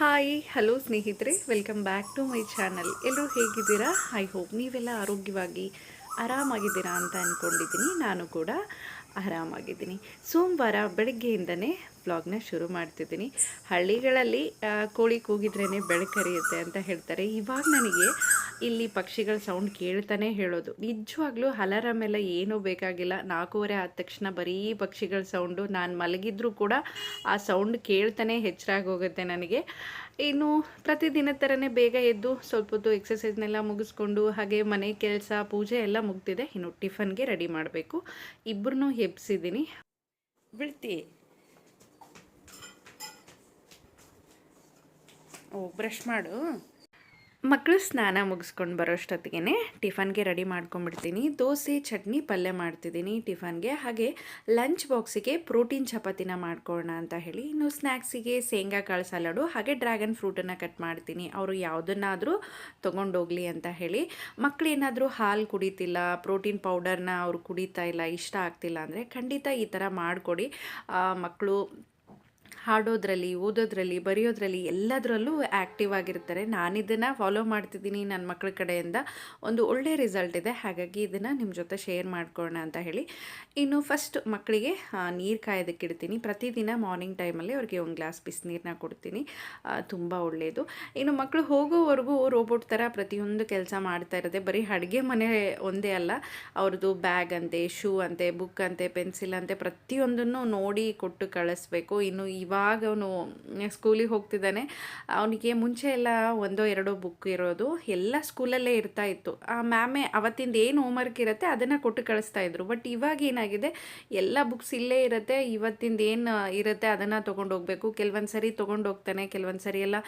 Hi, hello ಸ್ನೇಹಿತರೆ welcome back to my channel ಎಲ್ಲರೂ ಹೇಗಿದ್ದೀರಾ? ಐ ಹೋಪ್ ನೀವೆಲ್ಲ ಆರೋಗ್ಯವಾಗಿ ಆರಾಮಾಗಿದ್ದೀರಾ ಅಂತ ಅಂದ್ಕೊಂಡಿದ್ದೀನಿ ನಾನು ಕೂಡ ಆರಾಮಾಗಿದ್ದೀನಿ. ಸೋಮವಾರ ಬೆಳಗ್ಗೆಯಿಂದನೇ ಬ್ಲಾಗ್ನ ಶುರು ಮಾಡ್ತಿದ್ದೀನಿ. ಹಳ್ಳಿಗಳಲ್ಲಿ ಕೋಳಿ ಕೂಗಿದ್ರೇ ಬೆಳಕರಿಯುತ್ತೆ ಅಂತ ಹೇಳ್ತಾರೆ. ಇವಾಗ ನನಗೆ ಇಲ್ಲಿ ಪಕ್ಷಿಗಳ ಸೌಂಡ್ ಕೇಳ್ತಾನೆ ಹೇಳೋದು. ನಿಜವಾಗ್ಲೂ ಅಲಾರಾಮ್ ಎಲ್ಲ ಏನೂ ಬೇಕಾಗಿಲ್ಲ. ನಾಲ್ಕೂವರೆ ಆದ ತಕ್ಷಣ ಬರೀ ಪಕ್ಷಿಗಳ ಸೌಂಡು ನಾನು ಮಲಗಿದ್ರೂ ಕೂಡ ಆ ಸೌಂಡ್ ಕೇಳ್ತಾನೆ ಹೆಚ್ಚರಾಗಿ ಹೋಗುತ್ತೆ ನನಗೆ. ಇನ್ನು ಪ್ರತಿದಿನ ಥರನೇ ಬೇಗ ಎದ್ದು ಸ್ವಲ್ಪ ಹೊತ್ತು ಎಕ್ಸಸೈಸ್ನೆಲ್ಲ ಮುಗಿಸ್ಕೊಂಡು ಹಾಗೆ ಮನೆ ಕೆಲಸ, ಪೂಜೆ ಎಲ್ಲ ಮುಗ್ದಿದೆ. ಇನ್ನು ಟಿಫನ್ಗೆ ರೆಡಿ ಮಾಡಬೇಕು. ಇಬ್ಬರನ್ನೂ ಎಬ್ಸಿದ್ದೀನಿ. ಬೀಳ್ತಿ ಓ ಬ್ರಷ್ ಮಾಡು. ಮಕ್ಕಳು ಸ್ನಾನ ಮುಗಿಸ್ಕೊಂಡು ಬರೋಷ್ಟೊತ್ತಿಗೆ ಟಿಫನ್ಗೆ ರೆಡಿ ಮಾಡ್ಕೊಂಡ್ಬಿಡ್ತೀನಿ. ದೋಸೆ, ಚಟ್ನಿ, ಪಲ್ಯ ಮಾಡ್ತಿದ್ದೀನಿ ಟಿಫನ್ಗೆ. ಹಾಗೆ ಲಂಚ್ ಬಾಕ್ಸಿಗೆ ಪ್ರೋಟೀನ್ ಚಪಾತಿನ ಮಾಡ್ಕೊಳ್ಳೋಣ ಅಂತ ಹೇಳಿ ಇನ್ನು ಸ್ನ್ಯಾಕ್ಸಿಗೆ ಶೇಂಗಾ, ಕಾಳು ಸಲಾಡು, ಹಾಗೆ ಡ್ರ್ಯಾಗನ್ ಫ್ರೂಟನ್ನು ಕಟ್ ಮಾಡ್ತೀನಿ. ಅವರು ಯಾವುದನ್ನಾದರೂ ತೊಗೊಂಡೋಗ್ಲಿ ಅಂತ ಹೇಳಿ. ಮಕ್ಕಳು ಏನಾದರೂ ಹಾಲು ಕುಡಿತಿಲ್ಲ, ಪ್ರೋಟೀನ್ ಪೌಡರ್ನ ಅವರು ಕುಡಿತಾ ಇಲ್ಲ, ಇಷ್ಟ ಆಗ್ತಿಲ್ಲ ಅಂದರೆ ಖಂಡಿತ ಈ ಥರ ಮಾಡಿಕೊಡಿ. ಮಕ್ಕಳು ಹಾಡೋದ್ರಲ್ಲಿ, ಓದೋದ್ರಲ್ಲಿ, ಬರೆಯೋದ್ರಲ್ಲಿ ಎಲ್ಲದರಲ್ಲೂ ಆ್ಯಕ್ಟಿವ್ ಆಗಿರ್ತಾರೆ. ನಾನು ಇದನ್ನು ಫಾಲೋ ಮಾಡ್ತಿದ್ದೀನಿ ನನ್ನ ಮಕ್ಕಳ ಕಡೆಯಿಂದ. ಒಂದು ಒಳ್ಳೆಯ ರಿಸಲ್ಟ್ ಇದೆ. ಹಾಗಾಗಿ ಇದನ್ನು ನಿಮ್ಮ ಜೊತೆ ಶೇರ್ ಮಾಡ್ಕೊಳ್ಳೋಣ ಅಂತ ಹೇಳಿ. ಇನ್ನು ಫಸ್ಟ್ ಮಕ್ಕಳಿಗೆ ನೀರು ಕಾಯೋದಕ್ಕೆ ಇಡ್ತೀನಿ. ಪ್ರತಿದಿನ ಮಾರ್ನಿಂಗ್ ಟೈಮಲ್ಲಿ ಅವ್ರಿಗೆ ಒಂದು ಗ್ಲಾಸ್ ಬಿಸಿನೀರನ್ನ ಕೊಡ್ತೀನಿ. ತುಂಬ ಒಳ್ಳೆಯದು ಇನ್ನು ಮಕ್ಕಳು ಹೋಗೋವರೆಗೂ ರೋಬೋಟ್ ಥರ ಪ್ರತಿಯೊಂದು ಕೆಲಸ ಮಾಡ್ತಾ ಇರೋದೆ, ಬರೀ ಅಡುಗೆ ಮನೆ ಒಂದೇ ಅಲ್ಲ, ಅವ್ರದ್ದು ಬ್ಯಾಗ್ ಅಂತೆ ಶೂ ಅಂತೆ ಬುಕ್ ಅಂತೆ ಪೆನ್ಸಿಲ್ ಅಂತೆ ಪ್ರತಿಯೊಂದನ್ನು ನೋಡಿ ಕೊಟ್ಟು ಕಳಿಸ್ಬೇಕು. ಇನ್ನು ಇವಾಗ ಅವನು ಸ್ಕೂಲಿಗೆ ಹೋಗ್ತಿದ್ದಾನೆ. ಅವನಿಗೆ ಮುಂಚೆ ಎಲ್ಲ ಒಂದೋ ಎರಡೋ ಬುಕ್ ಇರೋದು, ಎಲ್ಲ ಸ್ಕೂಲಲ್ಲೇ ಇರ್ತಾ ಇತ್ತು. ಆ ಮ್ಯಾಮೇ ಅವತ್ತಿಂದ ಏನು ಹೋಮ್ವರ್ಕ್ ಇರುತ್ತೆ ಅದನ್ನು ಕೊಟ್ಟು ಕಳಿಸ್ತಾ ಇದ್ರು. ಬಟ್ ಇವಾಗ ಏನಾಗಿದೆ, ಎಲ್ಲ ಬುಕ್ಸ್ ಇಲ್ಲೇ ಇರುತ್ತೆ, ಇವತ್ತಿಂದ ಏನು ಇರುತ್ತೆ ಅದನ್ನು ಹೋಗಬೇಕು. ಕೆಲವೊಂದು ಸರಿ ತೊಗೊಂಡು ಹೋಗ್ತಾನೆ ಕೆಲವೊಂದು ಸರಿ ಎಲ್ಲ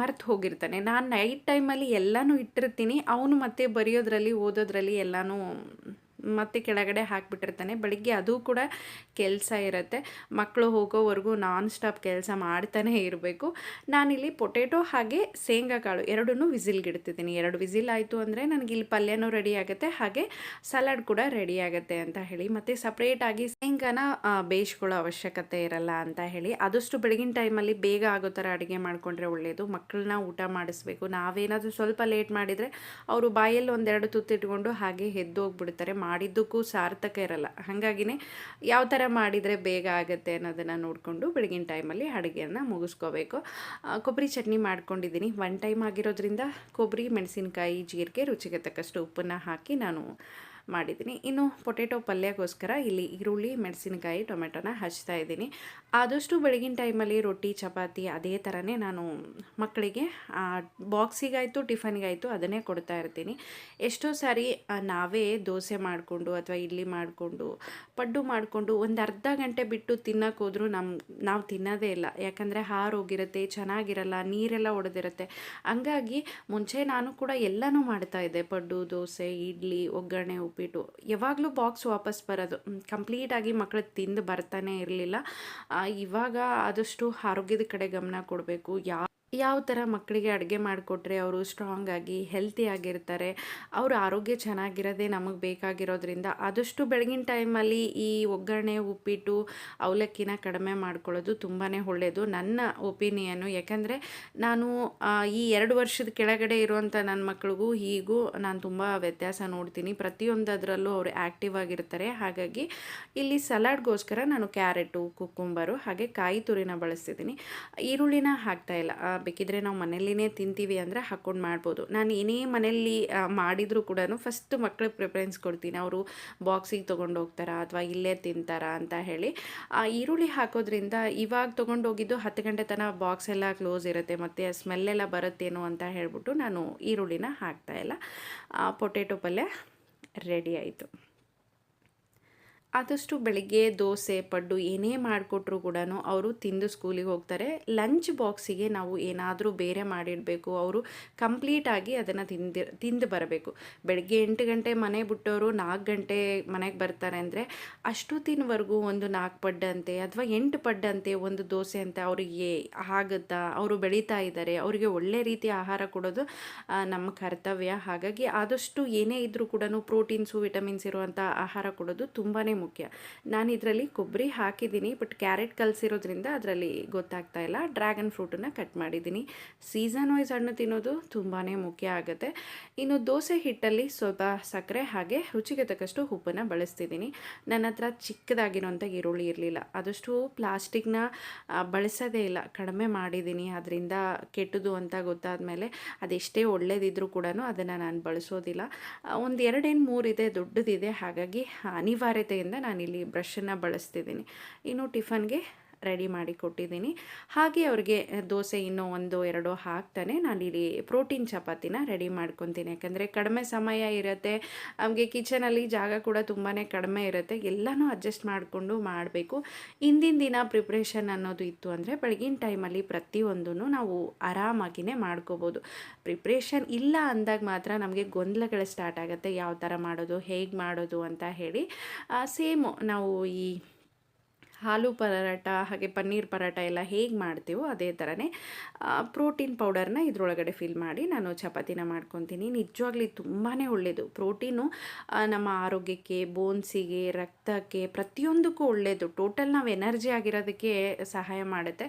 ಮರ್ತು ಹೋಗಿರ್ತಾನೆ. ನಾನು ನೈಟ್ ಟೈಮಲ್ಲಿ ಎಲ್ಲನೂ ಇಟ್ಟಿರ್ತೀನಿ. ಅವನು ಮತ್ತೆ ಬರೆಯೋದ್ರಲ್ಲಿ, ಓದೋದ್ರಲ್ಲಿ ಎಲ್ಲನೂ ಮತ್ತೆ ಕೆಳಗಡೆ ಹಾಕಿಬಿಟ್ಟಿರ್ತಾನೆ. ಬೆಳಿಗ್ಗೆ ಅದು ಕೂಡ ಕೆಲಸ ಇರುತ್ತೆ. ಮಕ್ಕಳು ಹೋಗೋವರೆಗೂ ನಾನ್ ಸ್ಟಾಪ್ ಕೆಲಸ ಮಾಡ್ತಾನೆ ಇರಬೇಕು. ನಾನಿಲ್ಲಿ ಪೊಟೆಟೊ ಹಾಗೆ ಶೇಂಗಾ ಕಾಳು ಎರಡನ್ನೂ ವಿಸಿಲ್ಗೆ ಇಡ್ತಿದ್ದೀನಿ ಎರಡು ವಿಸಿಲ್ ಆಯಿತು ಅಂದರೆ ನನಗೆ ಇಲ್ಲಿ ಪಲ್ಯನೂ ರೆಡಿ ಆಗುತ್ತೆ, ಹಾಗೆ ಸಲಾಡ್ ಕೂಡ ರೆಡಿ ಆಗುತ್ತೆ ಅಂತ ಹೇಳಿ. ಮತ್ತು ಸಪ್ರೇಟಾಗಿ ಶೇಂಗಾನ ಬೇಯಿಸ್ಕೊಳ್ಳೋ ಅವಶ್ಯಕತೆ ಇರಲ್ಲ ಅಂತ ಹೇಳಿ. ಆದಷ್ಟು ಬೆಳಗಿನ ಟೈಮಲ್ಲಿ ಬೇಗ ಆಗೋ ಥರ ಅಡುಗೆ ಮಾಡಿಕೊಂಡ್ರೆ ಒಳ್ಳೆಯದು ಮಕ್ಕಳನ್ನ ಊಟ ಮಾಡಿಸ್ಬೇಕು. ನಾವೇನಾದರೂ ಸ್ವಲ್ಪ ಲೇಟ್ ಮಾಡಿದರೆ ಅವರು ಬಾಯಲ್ಲಿ ಒಂದೆರಡು ತುತ್ತಿಟ್ಕೊಂಡು ಹಾಗೆ ಎದ್ದು ಹೋಗ್ಬಿಡ್ತಾರೆ ಮಾಡಿದ್ದಕ್ಕೂ ಸಾರ್ಥಕ ಇರಲ್ಲ. ಹಾಗಾಗಿನೇ ಯಾವ ಥರ ಮಾಡಿದರೆ ಬೇಗ ಆಗುತ್ತೆ ಅನ್ನೋದನ್ನು ನೋಡಿಕೊಂಡು ಬೆಳಗಿನ ಟೈಮಲ್ಲಿ ಅಡುಗೆಯನ್ನು ಮುಗಿಸ್ಕೋಬೇಕು. ಕೊಬ್ಬರಿ ಚಟ್ನಿ ಮಾಡ್ಕೊಂಡಿದ್ದೀನಿ. ಒನ್ ಟೈಮ್ ಆಗಿರೋದ್ರಿಂದ ಕೊಬ್ಬರಿ, ಮೆಣಸಿನಕಾಯಿ, ಜೀರಿಗೆ ರುಚಿಗೆ ತಕ್ಕಷ್ಟು ಉಪ್ಪನ್ನು ಹಾಕಿ ನಾನು ಮಾಡಿದ್ದೀನಿ. ಇನ್ನು ಪೊಟೆಟೊ ಪಲ್ಯಕ್ಕೋಸ್ಕರ ಇಲ್ಲಿ ಈರುಳ್ಳಿ, ಮೆಣಸಿನಕಾಯಿ, ಟೊಮೆಟೊನ ಹಚ್ತಾ ಇದ್ದೀನಿ. ಆದಷ್ಟು ಬೆಳಗಿನ ಟೈಮಲ್ಲಿ ರೊಟ್ಟಿ, ಚಪಾತಿ ಅದೇ ಥರನೇ ನಾನು ಮಕ್ಕಳಿಗೆ ಬಾಕ್ಸಿಗಾಯಿತು, ಟಿಫನ್ಗಾಯಿತು ಅದನ್ನೇ ಕೊಡ್ತಾ ಇರ್ತೀನಿ. ಎಷ್ಟೋ ಸಾರಿ ನಾವೇ ದೋಸೆ ಮಾಡಿಕೊಂಡು ಅಥವಾ ಇಡ್ಲಿ ಮಾಡಿಕೊಂಡು, ಪಡ್ಡು ಮಾಡಿಕೊಂಡು ಒಂದು ಅರ್ಧ ಗಂಟೆ ಬಿಟ್ಟು ತಿನ್ನಕ್ಕೆ ಹೋದ್ರೂ ನಮ್ಮ ನಾವು ತಿನ್ನೋದೇ ಇಲ್ಲ. ಯಾಕಂದರೆ ಹಾರೋಗಿರುತ್ತೆ ಚೆನ್ನಾಗಿರಲ್ಲ, ನೀರೆಲ್ಲ ಒಡೆದಿರುತ್ತೆ. ಹಂಗಾಗಿ ಮುಂಚೆ ನಾನು ಕೂಡ ಎಲ್ಲನೂ ಮಾಡ್ತಾ ಇದ್ದೆ. ಪಡ್ಡು, ದೋಸೆ, ಇಡ್ಲಿ, ಒಗ್ಗರಣೆ ಉಪ್ಪಿಟ್ಟು ಯಾವಾಗಲೂ ಬಾಕ್ಸ್ ವಾಪಸ್ ಬರೋದು. ಕಂಪ್ಲೀಟಾಗಿ ಮಕ್ಕಳು ತಿಂದು ಬರ್ತಾನೆ ಇರಲಿಲ್ಲ. ಇವಾಗ ಆದಷ್ಟು ಆರೋಗ್ಯದ ಕಡೆ ಗಮನ ಕೊಡಬೇಕು. ಯಾವ ಯಾವ ಥರ ಮಕ್ಕಳಿಗೆ ಅಡುಗೆ ಮಾಡಿಕೊಟ್ರೆ ಅವರು ಸ್ಟ್ರಾಂಗ್ ಆಗಿ ಹೆಲ್ತಿ ಆಗಿರ್ತಾರೆ ಅವ್ರ ಆರೋಗ್ಯ ಚೆನ್ನಾಗಿರೋದೇ ನಮಗೆ ಬೇಕಾಗಿರೋದ್ರಿಂದ ಆದಷ್ಟು ಬೆಳಗಿನ ಟೈಮಲ್ಲಿ ಈ ಒಗ್ಗರಣೆ ಉಪ್ಪಿಟ್ಟು ಅವಲಕ್ಕಿನ ಕಡಿಮೆ ಮಾಡ್ಕೊಳ್ಳೋದು ತುಂಬಾ ಒಳ್ಳೆಯದು ನನ್ನ ಒಪಿನಿಯನ್ನು ಯಾಕಂದರೆ ನಾನು ಈ ಎರಡು ವರ್ಷದ ಕೆಳಗಡೆ ಇರುವಂಥ ನನ್ನ ಮಕ್ಳಿಗೂ ಹೀಗೂ ನಾನು ತುಂಬ ವ್ಯತ್ಯಾಸ ನೋಡ್ತೀನಿ. ಪ್ರತಿಯೊಂದರಲ್ಲೂ ಅವರು ಆ್ಯಕ್ಟಿವ್ ಆಗಿರ್ತಾರೆ. ಹಾಗಾಗಿ ಇಲ್ಲಿ ಸಲಾಡ್ಗೋಸ್ಕರ ನಾನು ಕ್ಯಾರೆಟು ಕುಕ್ಕುಂಬರು ಹಾಗೆ ಕಾಯಿ ತುರಿನ ಬಳಸ್ತಿದ್ದೀನಿ. ಈರುಳ್ಳಿನ ಹಾಕ್ತಾ ಇಲ್ಲ. ಆ, ಬೇಕಿದ್ರೆ ನಾವು ಮನೆಯಲ್ಲಿನೇ ತಿಂತೀವಿ ಅಂದರೆ ಹಾಕ್ಕೊಂಡು ಮಾಡ್ಬೋದು. ನಾನು ಏನೇ ಮನೆಯಲ್ಲಿ ಮಾಡಿದರೂ ಕೂಡ ಫಸ್ಟ್ ಮಕ್ಕಳಿಗೆ ಪ್ರಿಫರೆನ್ಸ್ ಕೊಡ್ತೀನಿ. ಅವರು ಬಾಕ್ಸಿಗೆ ತೊಗೊಂಡು ಹೋಗ್ತಾರಾ ಅಥವಾ ಇಲ್ಲೇ ತಿಂತಾರಾ ಅಂತ ಹೇಳಿ. ಈರುಳ್ಳಿ ಹಾಕೋದ್ರಿಂದ ಇವಾಗ ತೊಗೊಂಡೋಗಿದ್ದು ಹತ್ತು ಗಂಟೆ ತನಕ ಬಾಕ್ಸ್ ಎಲ್ಲ ಕ್ಲೋಸ್ ಇರುತ್ತೆ ಮತ್ತು ಸ್ಮೆಲ್ಲೆಲ್ಲ ಬರುತ್ತೇನೋ ಅಂತ ಹೇಳ್ಬಿಟ್ಟು ನಾನು ಈರುಳ್ಳಿನ ಹಾಕ್ತಾಯಿಲ್ಲ ಪೊಟೆಟೊ ಪಲ್ಯ ರೆಡಿ ಆಯಿತು. ಆದಷ್ಟು ಬೆಳಿಗ್ಗೆ ದೋಸೆ, ಪಡ್ಡು ಏನೇ ಮಾಡಿಕೊಟ್ರು ಕೂಡ ಅವರು ತಿಂದು ಸ್ಕೂಲಿಗೆ ಹೋಗ್ತಾರೆ. ಲಂಚ್ ಬಾಕ್ಸಿಗೆ ನಾವು ಏನಾದರೂ ಬೇರೆ ಮಾಡಿಡಬೇಕು. ಅವರು ಕಂಪ್ಲೀಟಾಗಿ ಅದನ್ನು ತಿಂದು ತಿಂದು ಬರಬೇಕು. ಬೆಳಗ್ಗೆ ಎಂಟು ಗಂಟೆ ಮನೆ ಬಿಟ್ಟವರು ನಾಲ್ಕು ಗಂಟೆ ಮನೆಗೆ ಬರ್ತಾರೆ ಅಂದರೆ ಅಷ್ಟೊತ್ತಿನವರೆಗೂ ಒಂದು ನಾಲ್ಕು ಪಡ್ಡಂತೆ ಅಥವಾ ಎಂಟು ಪಡ್ಡಂತೆ ಒಂದು ದೋಸೆ ಅಂತ ಅವರಿಗೆ ಆಗುತ್ತಾ ಅವರು ಬೆಳೀತಾ ಇದ್ದಾರೆ. ಅವರಿಗೆ ಒಳ್ಳೆ ರೀತಿಯ ಆಹಾರ ಕೊಡೋದು ನಮ್ಮ ಕರ್ತವ್ಯ. ಹಾಗಾಗಿ ಆದಷ್ಟು ಏನೇ ಇದ್ದರೂ ಕೂಡ ಪ್ರೋಟೀನ್ಸು, ವಿಟಮಿನ್ಸ್ ಇರುವಂಥ ಆಹಾರ ಕೊಡೋದು ತುಂಬಾ ಮುಖ್ಯ. ನಾನು ಇದರಲ್ಲಿ ಕೊಬ್ಬರಿ ಹಾಕಿದ್ದೀನಿ ಬಟ್ ಕ್ಯಾರೆಟ್ ಕಲಸಿರೋದ್ರಿಂದ ಅದರಲ್ಲಿ ಗೊತ್ತಾಗ್ತಾ ಇಲ್ಲ. ಡ್ರ್ಯಾಗನ್ ಫ್ರೂಟನ್ನು ಕಟ್ ಮಾಡಿದ್ದೀನಿ. ಸೀಸನ್ ವೈಸ್ ಹಣ್ಣು ತಿನ್ನೋದು ತುಂಬಾ ಮುಖ್ಯ ಆಗುತ್ತೆ. ಇನ್ನು ದೋಸೆ ಹಿಟ್ಟಲ್ಲಿ ಸ್ವಲ್ಪ ಸಕ್ಕರೆ ಹಾಗೆ ರುಚಿಗೆ ತಕ್ಕಷ್ಟು ಉಪ್ಪನ್ನು ಬಳಸ್ತಿದ್ದೀನಿ. ನನ್ನ ಹತ್ರ ಚಿಕ್ಕದಾಗಿರೋಂಥ ಈರುಳ್ಳಿ ಇರಲಿಲ್ಲ. ಆದಷ್ಟು ಪ್ಲಾಸ್ಟಿಕ್ನ ಬಳಸೋದೇ ಇಲ್ಲ. ಕಡಿಮೆ ಮಾಡಿದ್ದೀನಿ. ಅದರಿಂದ ಕೆಟ್ಟದು ಅಂತ ಗೊತ್ತಾದ ಮೇಲೆ ಅದೆಷ್ಟೇ ಒಳ್ಳೇದಿದ್ರೂ ಕೂಡ ಅದನ್ನು ನಾನು ಬಳಸೋದಿಲ್ಲ. ಒಂದು ಎರಡೇನು ಮೂರಿದೆ ದೊಡ್ಡದಿದೆ. ಹಾಗಾಗಿ ಅನಿವಾರ್ಯತೆಯಿಂದ ನಾನಿಲ್ಲಿ ಬ್ರಷನ್ನು ಬಳಸ್ತಿದ್ದೀನಿ. ಇನ್ನು ಟಿಫನ್ಗೆ ರೆಡಿ ಮಾಡಿ ಕೊಟ್ಟಿದ್ದೀನಿ. ಹಾಗೆ ಅವ್ರಿಗೆ ದೋಸೆ ಇನ್ನೂ ಒಂದು, ಎರಡು ಹಾಕ್ತಾನೆ. ನಾನಿಲ್ಲಿ ಪ್ರೋಟೀನ್ ಚಪಾತಿನ ರೆಡಿ ಮಾಡ್ಕೊತೀನಿ. ಯಾಕಂದರೆ ಕಡಿಮೆ ಸಮಯ ಇರುತ್ತೆ. ನಮಗೆ ಕಿಚನಲ್ಲಿ ಜಾಗ ಕೂಡ ತುಂಬಾ ಕಡಿಮೆ ಇರುತ್ತೆ. ಎಲ್ಲನೂ ಅಡ್ಜಸ್ಟ್ ಮಾಡಿಕೊಂಡು ಮಾಡಬೇಕು. ಹಿಂದಿನ ದಿನ ಪ್ರಿಪ್ರೇಷನ್ ಅನ್ನೋದು ಇತ್ತು ಅಂದರೆ ಬೆಳಗಿನ ಟೈಮಲ್ಲಿ ಪ್ರತಿಯೊಂದೂ ನಾವು ಆರಾಮಾಗಿಯೇ ಮಾಡ್ಕೋಬೋದು. ಪ್ರಿಪ್ರೇಷನ್ ಇಲ್ಲ ಅಂದಾಗ ಮಾತ್ರ ನಮಗೆ ಗೊಂದಲಗಳು ಸ್ಟಾರ್ಟ್ ಆಗುತ್ತೆ. ಯಾವ ಥರ ಮಾಡೋದು, ಹೇಗೆ ಮಾಡೋದು ಅಂತ ಹೇಳಿ. ಸೇಮು ನಾವು ಈ ಹಾಲು ಪರಾಟ, ಹಾಗೆ ಪನ್ನೀರ್ ಪರಾಟ ಎಲ್ಲ ಹೇಗೆ ಮಾಡ್ತೀವೋ ಅದೇ ಥರನೇ ಪ್ರೋಟೀನ್ ಪೌಡರ್ನ ಇದರೊಳಗಡೆ ಫಿಲ್ ಮಾಡಿ ನಾನು ಚಪಾತಿನ ಮಾಡ್ಕೊತೀನಿ. ನಿಜವಾಗ್ಲಿ ತುಂಬಾ ಒಳ್ಳೆಯದು ಪ್ರೋಟೀನು ನಮ್ಮ ಆರೋಗ್ಯಕ್ಕೆ, ಬೋನ್ಸಿಗೆ, ರಕ್ತಕ್ಕೆ ಪ್ರತಿಯೊಂದಕ್ಕೂ ಒಳ್ಳೆಯದು ಟೋಟಲ್ ನಾವು ಎನರ್ಜಿ ಆಗಿರೋದಕ್ಕೆ ಸಹಾಯ ಮಾಡುತ್ತೆ.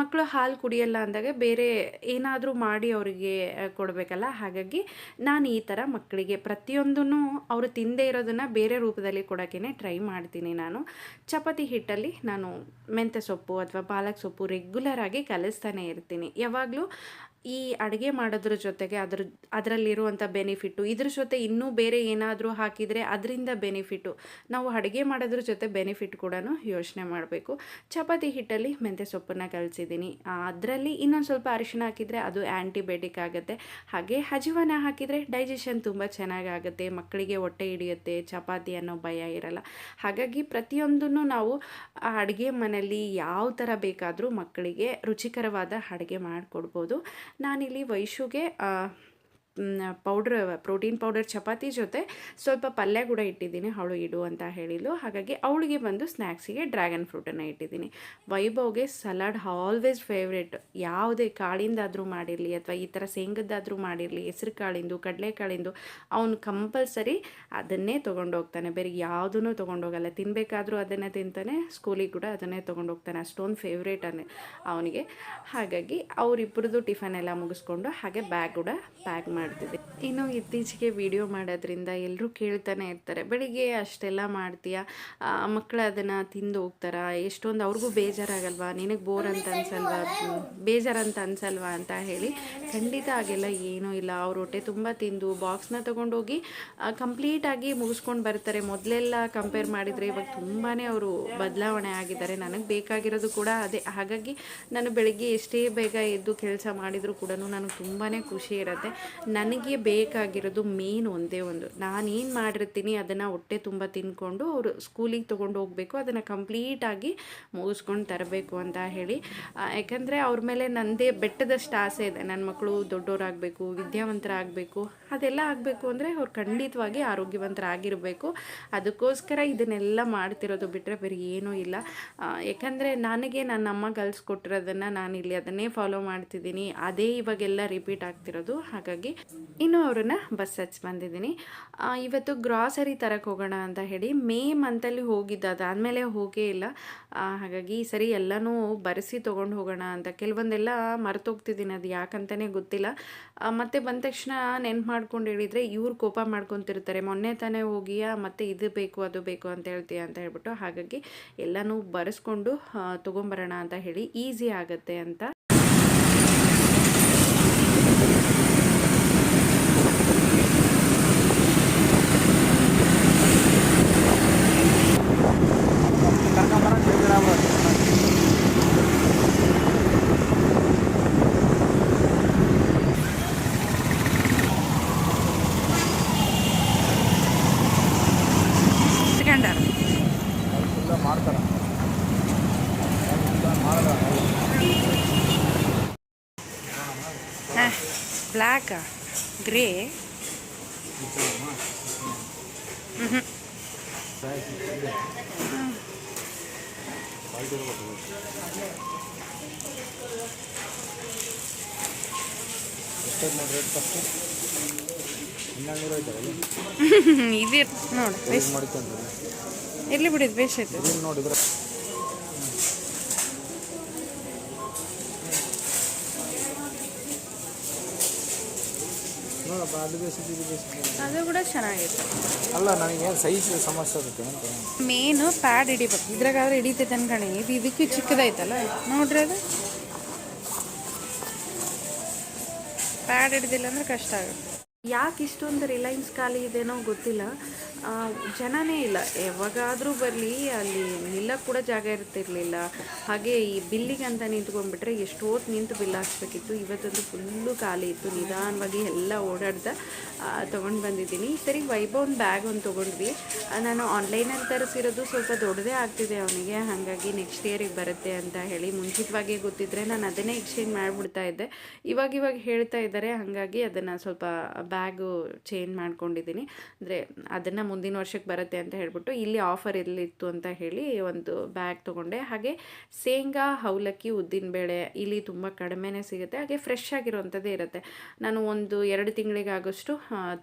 ಮಕ್ಕಳು ಹಾಲು ಕುಡಿಯಲ್ಲ ಅಂದಾಗ ಬೇರೆ ಏನಾದರೂ ಮಾಡಿ ಅವರಿಗೆ ಕೊಡಬೇಕಲ್ಲ? ಹಾಗಾಗಿ ನಾನು ಈ ಥರ ಮಕ್ಕಳಿಗೆ ಪ್ರತಿಯೊಂದನ್ನು ಅವರು ತಿಂದೇ ಇರೋದನ್ನು ಬೇರೆ ರೂಪದಲ್ಲಿ ಕೊಡೋಕ್ಕೇ ಟ್ರೈ ಮಾಡ್ತೀನಿ ನಾನು. ಚಪಾತಿ ಹಿಟ್ಟಲ್ಲಿ ನಾನು ಮೆಂತ್ಯ ಸೊಪ್ಪು ಅಥವಾ ಪಾಲಕ್ ಸೊಪ್ಪು ರೆಗ್ಯುಲರ್ ಆಗಿ ಕಲಿಸ್ತಾನೆ ಇರ್ತೀನಿ. ಯಾವಾಗಲೂ ಈ ಅಡುಗೆ ಮಾಡೋದ್ರ ಜೊತೆಗೆ ಅದ್ರ, ಅದರಲ್ಲಿರುವಂಥ ಬೆನಿಫಿಟ್ಟು ಇದ್ರ ಜೊತೆ ಇನ್ನೂ ಬೇರೆ ಏನಾದರೂ ಹಾಕಿದರೆ ಅದರಿಂದ ಬೆನಿಫಿಟ್ಟು ನಾವು ಅಡುಗೆ ಮಾಡೋದ್ರ ಜೊತೆ ಬೆನಿಫಿಟ್ ಕೂಡ ಯೋಚನೆ ಮಾಡಬೇಕು. ಚಪಾತಿ ಹಿಟ್ಟಲ್ಲಿ ಮೆಂತ್ಯ ಸೊಪ್ಪನ್ನು ಕಲಿಸಿದ್ದೀನಿ. ಅದರಲ್ಲಿ ಇನ್ನೊಂದು ಸ್ವಲ್ಪ ಅರಿಶಿಣ ಹಾಕಿದರೆ ಅದು ಆ್ಯಂಟಿಬಯೋಟಿಕ್ ಆಗುತ್ತೆ. ಹಾಗೆ ಹಜಿವನ ಹಾಕಿದರೆ ಡೈಜೆಷನ್ ತುಂಬ ಚೆನ್ನಾಗಾಗುತ್ತೆ. ಮಕ್ಕಳಿಗೆ ಹೊಟ್ಟೆ ಹಿಡಿಯುತ್ತೆ, ಚಪಾತಿ ಅನ್ನೋ ಭಯ ಇರಲ್ಲ. ಹಾಗಾಗಿ ಪ್ರತಿಯೊಂದನ್ನು ನಾವು ಅಡುಗೆ ಮನೆಯಲ್ಲಿ ಯಾವ ಥರ ಬೇಕಾದರೂ ಮಕ್ಕಳಿಗೆ ರುಚಿಕರವಾದ ಅಡುಗೆ ಮಾಡಿಕೊಡ್ಬೋದು. ನಾನಿಲ್ಲಿ ವೈಶುಗೆ ಪೌಡ್ರ್, ಪ್ರೋಟೀನ್ ಪೌಡರ್, ಚಪಾತಿ ಜೊತೆ ಸ್ವಲ್ಪ ಪಲ್ಯ ಕೂಡ ಇಟ್ಟಿದ್ದೀನಿ, ಅವಳು ಇಡು ಅಂತ ಹೇಳಿದ್ಲು. ಹಾಗಾಗಿ ಅವಳಿಗೆ ಬಂದು ಸ್ನ್ಯಾಕ್ಸಿಗೆ ಡ್ರ್ಯಾಗನ್ ಫ್ರೂಟನ್ನು ಇಟ್ಟಿದ್ದೀನಿ. ವೈಭವ್ಗೆ ಸಲಾಡ್ ಆಲ್ವೇಸ್ ಫೇವ್ರೇಟ್. ಯಾವುದೇ ಕಾಳಿಂದಾದರೂ ಮಾಡಿರಲಿ ಅಥವಾ ಈ ಥರ ಶೇಂಗದ್ದಾದರೂ ಮಾಡಿರಲಿ, ಹೆಸ್ರು ಕಾಳಿಂದು ಕಡಲೆಕಾಳಿಂದು ಅವನು ಕಂಪಲ್ಸರಿ ಅದನ್ನೇ ತೊಗೊಂಡೋಗ್ತಾನೆ. ಬೇರೆ ಯಾವುದೂ ತೊಗೊಂಡೋಗಲ್ಲ. ತಿನ್ನಬೇಕಾದ್ರೂ ಅದನ್ನೇ ತಿಂತಾನೆ, ಸ್ಕೂಲಿಗೆ ಕೂಡ ಅದನ್ನೇ ತೊಗೊಂಡೋಗ್ತಾನೆ. ಅಷ್ಟೊಂದು ಫೇವ್ರೇಟ್ ಅನ್ನ ಅವನಿಗೆ. ಹಾಗಾಗಿ ಅವರಿಬ್ಬರದ್ದು ಟಿಫನ್ ಎಲ್ಲ ಮುಗಿಸ್ಕೊಂಡು ಹಾಗೆ ಬ್ಯಾಗ್ ಕೂಡ ಪ್ಯಾಕ್ ಮಾಡಿ ಮಾಡ್ತಿದ್ದೆ. ಇನ್ನು ಇತ್ತೀಚೆಗೆ ವಿಡಿಯೋ ಮಾಡೋದ್ರಿಂದ ಎಲ್ಲರೂ ಕೇಳ್ತಾನೆ ಇರ್ತಾರೆ, ಬೆಳಿಗ್ಗೆ ಅಷ್ಟೆಲ್ಲ ಮಾಡ್ತೀಯ? ಮಕ್ಕಳು ಅದನ್ನು ತಿಂದು ಹೋಗ್ತಾರ? ಎಷ್ಟೊಂದು ಅವ್ರಿಗೂ ಬೇಜಾರಾಗಲ್ವಾ? ನಿನಗೆ ಬೋರ್ ಅಂತ ಅನ್ಸಲ್ವಾ? ಬೇಜಾರಂತ ಅನ್ಸಲ್ವಾ? ಅಂತ ಹೇಳಿ ಖಂಡಿತ ಆಗೆಲ್ಲ ಏನೂ ಇಲ್ಲ. ಅವ್ರ ಹೊಟ್ಟೆ ತುಂಬ ತಿಂದು ಬಾಕ್ಸ್ನ ತೊಗೊಂಡೋಗಿ ಕಂಪ್ಲೀಟಾಗಿ ಮುಗಿಸ್ಕೊಂಡು ಬರ್ತಾರೆ. ಮೊದಲೆಲ್ಲ ಕಂಪೇರ್ ಮಾಡಿದರೆ ಇವಾಗ ತುಂಬಾ ಅವರು ಬದಲಾವಣೆ ಆಗಿದ್ದಾರೆ. ನನಗೆ ಬೇಕಾಗಿರೋದು ಕೂಡ ಅದೇ. ಹಾಗಾಗಿ ನಾನು ಬೆಳಗ್ಗೆ ಎಷ್ಟೇ ಬೇಗ ಎದ್ದು ಕೆಲಸ ಮಾಡಿದರೂ ಕೂಡ ನನಗೆ ತುಂಬಾ ಖುಷಿ ಇರುತ್ತೆ. ನನಗೆ ಬೇಕಾಗಿರೋದು ಮೇನ್ ಒಂದೇ ಒಂದು. ನಾನೇನು ಮಾಡಿರ್ತೀನಿ ಅದನ್ನು ಹೊಟ್ಟೆ ತುಂಬ ತಿನ್ಕೊಂಡು ಅವರು ಸ್ಕೂಲಿಗೆ ತೊಗೊಂಡು ಹೋಗಬೇಕು, ಅದನ್ನು ಕಂಪ್ಲೀಟಾಗಿ ಮುಗಿಸ್ಕೊಂಡು ತರಬೇಕು ಅಂತ ಹೇಳಿ. ಯಾಕಂದರೆ ಅವ್ರ ಮೇಲೆ ನನ್ನದೇ ಬೆಟ್ಟದಷ್ಟು ಆಸೆ ಇದೆ. ನನ್ನ ಮಕ್ಕಳು ದೊಡ್ಡವರಾಗಬೇಕು ವಿದ್ಯಾವಂತರಾಗಬೇಕು, ಅದೆಲ್ಲ ಆಗಬೇಕು ಅಂದರೆ ಅವ್ರು ಖಂಡಿತವಾಗಿ ಆರೋಗ್ಯವಂತರಾಗಿರಬೇಕು. ಅದಕ್ಕೋಸ್ಕರ ಇದನ್ನೆಲ್ಲ ಮಾಡ್ತಿರೋದು ಬಿಟ್ಟರೆ ಬೇರೆ ಏನೂ ಇಲ್ಲ. ಯಾಕಂದರೆ ನನಗೆ ನನ್ನ ಅಮ್ಮ ಕಲಿಸ್ಕೊಟ್ಟಿರೋದನ್ನು ನಾನು ಇಲ್ಲಿ ಅದನ್ನೇ ಫಾಲೋ ಮಾಡ್ತಿದ್ದೀನಿ. ಅದೇ ಇವಾಗೆಲ್ಲ ರಿಪೀಟ್ ಆಗ್ತಿರೋದು. ಹಾಗಾಗಿ ಇನ್ನು ಅವ್ರನ್ನ ಬಸ್ ಹಚ್ಚಿ ಬಂದಿದ್ದೀನಿ. ಇವತ್ತು ಗ್ರಾಸರಿ ತರಕ್ಕೆ ಹೋಗೋಣ ಅಂತ ಹೇಳಿ ಮೇ ಮಂತಲ್ಲಿ ಹೋಗಿದ್ದು ಅದಾದಮೇಲೆ ಹೋಗೇ ಇಲ್ಲ. ಹಾಗಾಗಿ ಈ ಸರಿ ಎಲ್ಲನೂ ಬರೆಸಿ ತೊಗೊಂಡು ಹೋಗೋಣ ಅಂತ. ಕೆಲವೊಂದೆಲ್ಲ ಮರ್ತೋಗ್ತಿದ್ದೀನಿ. ಅದು ಯಾಕಂತಲೇ ಗೊತ್ತಿಲ್ಲ. ಮತ್ತೆ ಬಂದ ತಕ್ಷಣ ನೆನ್ಪು ಮಾಡ್ಕೊಂಡು ಹೇಳಿದರೆ ಇವ್ರು ಕೋಪ ಮಾಡ್ಕೊತಿರ್ತಾರೆ. ಮೊನ್ನೆ ತಾನೇ ಹೋಗಿಯಾ, ಮತ್ತೆ ಇದು ಬೇಕು, ಅದು ಬೇಕು ಅಂತ ಹೇಳ್ತೀಯ ಅಂತ ಹೇಳ್ಬಿಟ್ಟು ಹಾಗಾಗಿ ಎಲ್ಲನೂ ಬರೆಸ್ಕೊಂಡು ತೊಗೊಂಬರೋಣ ಅಂತ ಹೇಳಿ ಈಸಿ ಆಗುತ್ತೆ ಅಂತ ಬ್ಲ್ಯಾಕಾ ಗ್ರೇ ಹ್ಞೂ ಇದು ನೋಡಿ ಇರ್ಲಿ ಬಿಡಿದ್ ಬೇಷ್ ಇದನ್ನ ನೋಡಿದ್ರೆ ಅದು ಕೂಡ ಚೆನ್ನಾಗಿತ್ತು ಅಲ್ಲ ನನಗೆ ಸೈಜ್ ಸಮಸ್ಯೆ ಆಗುತ್ತೆ ಮೇನ್ ಪ್ಯಾಡ್ ಹಿಡಿಬೇಕು. ಇದ್ರಾಗಾದ್ರೆ ಹಿಡಿತೈತೆ ಅನ್ಕಣಿ ಇದು ಇದಕ್ಕೆ ಚಿಕ್ಕದೈತಲ್ಲ ನೋಡ್ರಿ ಅದು. ಪ್ಯಾಡ್ ಹಿಡಿದಿಲ್ಲ ಅಂದ್ರೆ ಕಷ್ಟ ಆಗುತ್ತೆ. ಯಾಕೆ ಇಷ್ಟೊಂದು ರಿಲಯನ್ಸ್ ಖಾಲಿ ಇದೇನೋ ಗೊತ್ತಿಲ್ಲ. ಜನನೇ ಇಲ್ಲ. ಯಾವಾಗಾದರೂ ಬರಲಿ, ಅಲ್ಲಿ ನಿಲ್ಲಕ್ಕೆ ಕೂಡ ಜಾಗ ಇರ್ತಿರ್ಲಿಲ್ಲ. ಹಾಗೆ ಈ ಬಿಲ್ಲಿಗೆ ಅಂತ ನಿಂತ್ಕೊಂಡ್ಬಿಟ್ರೆ ಎಷ್ಟೊತ್ತು ನಿಂತು ಬಿಲ್ ಹಾಕ್ಸ್ಬೇಕಿತ್ತು. ಇವತ್ತೊಂದು ಫುಲ್ಲು ಖಾಲಿ ಇತ್ತು. ನಿಧಾನವಾಗಿ ಎಲ್ಲ ಓಡಾಡ್ದ ತೊಗೊಂಡು ಬಂದಿದ್ದೀನಿ. ಸರಿ ವೈಭವನ್ ಬ್ಯಾಗ್ ಒಂದು ತೊಗೊಂಡ್ವಿ. ನಾನು ಆನ್ಲೈನಲ್ಲಿ ತರಿಸಿರೋದು ಸ್ವಲ್ಪ ದೊಡ್ಡದೇ ಆಗ್ತಿದೆ ಅವನಿಗೆ. ಹಾಗಾಗಿ ನೆಕ್ಸ್ಟ್ ಇಯರಿಗೆ ಬರುತ್ತೆ ಅಂತ ಹೇಳಿ ಮುಂಚಿತವಾಗಿ ಗೊತ್ತಿದ್ದರೆ ನಾನು ಅದನ್ನೇ ಎಕ್ಸ್ಚೇಂಜ್ ಮಾಡಿಬಿಡ್ತಾ ಇದ್ದೆ. ಇವಾಗ ಇವಾಗ ಹೇಳ್ತಾ ಇದ್ದಾರೆ. ಹಾಗಾಗಿ ಅದನ್ನು ಸ್ವಲ್ಪ ಬ್ಯಾಗು ಚೇಂಜ್ ಮಾಡ್ಕೊಂಡಿದ್ದೀನಿ. ಅಂದರೆ ಅದನ್ನು ಮುಂದಿನ ವರ್ಷಕ್ಕೆ ಬರುತ್ತೆ ಅಂತ ಹೇಳಿಬಿಟ್ಟು ಇಲ್ಲಿ ಆಫರ್ ಎಲ್ಲಿತ್ತು ಅಂತ ಹೇಳಿ ಒಂದು ಬ್ಯಾಗ್ ತೊಗೊಂಡೆ. ಹಾಗೆ ಶೇಂಗಾ, ಅವಲಕ್ಕಿ ಉದ್ದಿನಬೇಳೆ ಇಲ್ಲಿ ತುಂಬ ಕಡಿಮೆನೇ ಸಿಗುತ್ತೆ. ಹಾಗೆ ಫ್ರೆಶ್ ಆಗಿರುವಂಥದ್ದೇ ಇರುತ್ತೆ. ನಾನು ಒಂದು ಎರಡು ತಿಂಗಳಿಗಾಗೋಷ್ಟು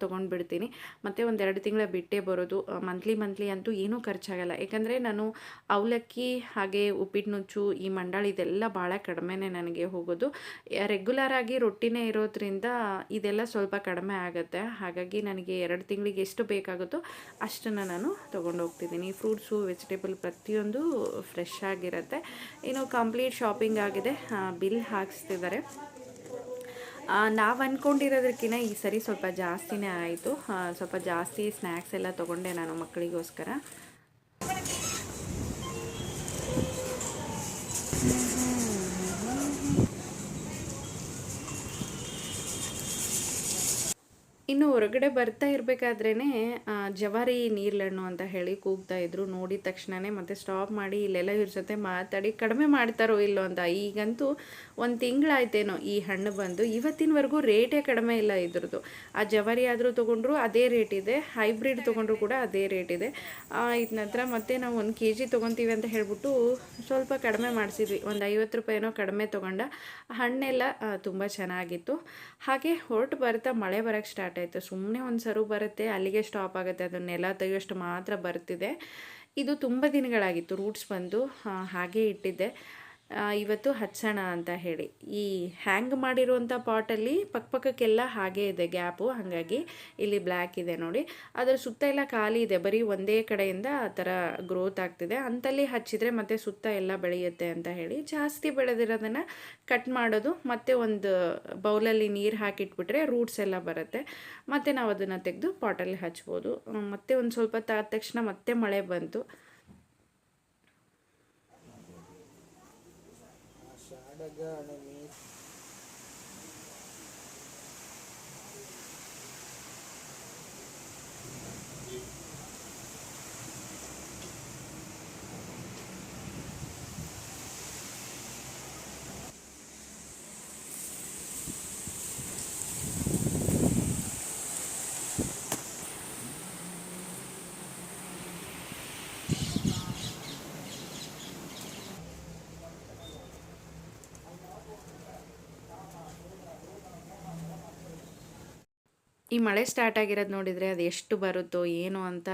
ತೊಗೊಂಡ್ಬಿಡ್ತೀನಿ. ಮತ್ತು ಒಂದು ಎರಡು ತಿಂಗಳ ಬಿಟ್ಟೇ ಬರೋದು ಮಂತ್ಲಿ ಮಂತ್ಲಿ ಅಂತೂ ಏನೂ ಖರ್ಚಾಗಲ್ಲ. ಯಾಕಂದರೆ ನಾನು ಅವಲಕ್ಕಿ, ಹಾಗೆ ಉಪ್ಪಿಟ್ಟು ನುಚ್ಚು, ಈ ಮಂಡಾಳಿ ಇದೆಲ್ಲ ಭಾಳ ಕಡಿಮೆನೇ ನನಗೆ ಹೋಗೋದು. ರೆಗ್ಯುಲರ್ ಆಗಿ ರೊಟ್ಟಿನೇ ಇರೋದ್ರಿಂದ ಇದೆಲ್ಲ ಸ್ವಲ್ಪ ಕಡಿಮೆ ಆಗುತ್ತೆ. ಹಾಗಾಗಿ ನನಗೆ ಎರಡು ತಿಂಗಳಿಗೆ ಎಷ್ಟು ಬೇಕಾಗುತ್ತೋ ಅಷ್ಟನ್ನು ನಾನು ತೊಗೊಂಡು ಹೋಗ್ತಿದ್ದೀನಿ. ಫ್ರೂಟ್ಸು, ವೆಜಿಟೇಬಲ್ ಪ್ರತಿಯೊಂದು ಫ್ರೆಶ್ ಆಗಿರುತ್ತೆ. ಇನ್ನು ಕಂಪ್ಲೀಟ್ ಶಾಪಿಂಗ್ ಆಗಿದೆ. ಬಿಲ್ ಹಾಕಿಸ್ತಿದ್ದಾರೆ. ನಾವು ಅಂದ್ಕೊಂಡಿರೋದಕ್ಕಿಂತ ಈ ಸರಿ ಸ್ವಲ್ಪ ಜಾಸ್ತಿನೇ ಆಯಿತು. ಸ್ವಲ್ಪ ಜಾಸ್ತಿ ಸ್ನ್ಯಾಕ್ಸ್ ಎಲ್ಲ ತೊಗೊಂಡೆ ನಾನು ಮಕ್ಕಳಿಗೋಸ್ಕರ. ಇನ್ನು ಹೊರಗಡೆ ಬರ್ತಾ ಇರಬೇಕಾದ್ರೇ ಜವಾರಿ ನೀರ್ಲಣ್ಣು ಅಂತ ಹೇಳಿ ಕೂಗ್ತಾ ಇದ್ರು. ನೋಡಿದ ತಕ್ಷಣನೇ ಮತ್ತೆ ಸ್ಟಾಪ್ ಮಾಡಿ ಇಲ್ಲೆಲ್ಲ ಇವ್ರ ಜೊತೆ ಮಾತಾಡಿ ಕಡಿಮೆ ಮಾಡ್ತಾರೋ ಇಲ್ಲೋ ಅಂತ. ಈಗಂತೂ ಒಂದು ತಿಂಗಳಾಯ್ತೇನೋ ಈ ಹಣ್ಣು ಬಂದು. ಇವತ್ತಿನವರೆಗೂ ರೇಟೇ ಕಡಿಮೆ ಇಲ್ಲ ಇದ್ರದ್ದು ಆ ಜವಾರಿ ಆದರೂ ತೊಗೊಂಡ್ರು ಅದೇ ರೇಟ್ ಇದೆ. ಹೈಬ್ರಿಡ್ ತೊಗೊಂಡ್ರು ಕೂಡ ಅದೇ ರೇಟ್ ಇದೆ. ಇದ ನಂತರ ಮತ್ತೆ ನಾವು ಒಂದು ಕೆ ಜಿ ತೊಗೊತೀವಿ ಅಂತ ಹೇಳ್ಬಿಟ್ಟು ಸ್ವಲ್ಪ ಕಡಿಮೆ ಮಾಡಿಸಿದ್ವಿ. ಒಂದು ಐವತ್ತು ರೂಪಾಯಿನೋ ಕಡಿಮೆ ತೊಗೊಂಡ. ಹಣ್ಣೆಲ್ಲ ತುಂಬ ಚೆನ್ನಾಗಿತ್ತು. ಹಾಗೆ ಹೊರಟು ಬರ್ತಾ ಮಳೆ ಬರೋಕ್ಕೆ ಸ್ಟಾರ್ಟ್ ಆಯಿತು ಸುಮ್ಮನೆ ಒಂದು ಸರು ಬರುತ್ತೆ, ಅಲ್ಲಿಗೆ ಸ್ಟಾಪ್ ಆಗುತ್ತೆ ಅದು ನೆಲ ತೆಗೆಯೋಷ್ಟು ಮಾತ್ರ ಬರ್ತಿದೆ. ಇದು ತುಂಬ ದಿನಗಳಾಗಿತ್ತು ರೂಟ್ಸ್ ಬಂದು ಹಾಗೆ ಇಟ್ಟಿದ್ದೆ. ಇವತ್ತು ಹಚ್ಚೋಣ ಅಂತ ಹೇಳಿ. ಈ ಹ್ಯಾಂಗ್ ಮಾಡಿರುವಂಥ ಪಾಟಲ್ಲಿ ಪಕ್ಕಪಕ್ಕಕ್ಕೆಲ್ಲ ಹಾಗೆ ಇದೆ ಗ್ಯಾಪು. ಹಾಗಾಗಿ ಇಲ್ಲಿ ಬ್ಲ್ಯಾಕ್ ಇದೆ ನೋಡಿ. ಅದರ ಸುತ್ತ ಎಲ್ಲ ಖಾಲಿ ಇದೆ. ಬರೀ ಒಂದೇ ಕಡೆಯಿಂದ ಆ ಥರ ಗ್ರೋತ್ ಆಗ್ತಿದೆ. ಅಂತಲ್ಲಿ ಹಚ್ಚಿದರೆ ಮತ್ತೆ ಸುತ್ತ ಎಲ್ಲ ಬೆಳೆಯುತ್ತೆ ಅಂತ ಹೇಳಿ. ಜಾಸ್ತಿ ಬೆಳೆದಿರೋದನ್ನು ಕಟ್ ಮಾಡೋದು. ಮತ್ತೆ ಒಂದು ಬೌಲಲ್ಲಿ ನೀರು ಹಾಕಿಟ್ಬಿಟ್ರೆ ರೂಟ್ಸ್ ಎಲ್ಲ ಬರುತ್ತೆ. ಮತ್ತು ನಾವು ಅದನ್ನು ತೆಗೆದು ಪಾಟಲ್ಲಿ ಹಚ್ಬೋದು. ಮತ್ತೆ ಒಂದು ಸ್ವಲ್ಪ ತಾದ ತಕ್ಷಣ ಮತ್ತೆ ಮಳೆ ಬಂತು. Yeah. ಈ ಮಳೆ ಸ್ಟಾರ್ಟ್ ಆಗಿರೋದು ನೋಡಿದರೆ ಅದು ಎಷ್ಟು ಬರುತ್ತೋ ಏನು ಅಂತ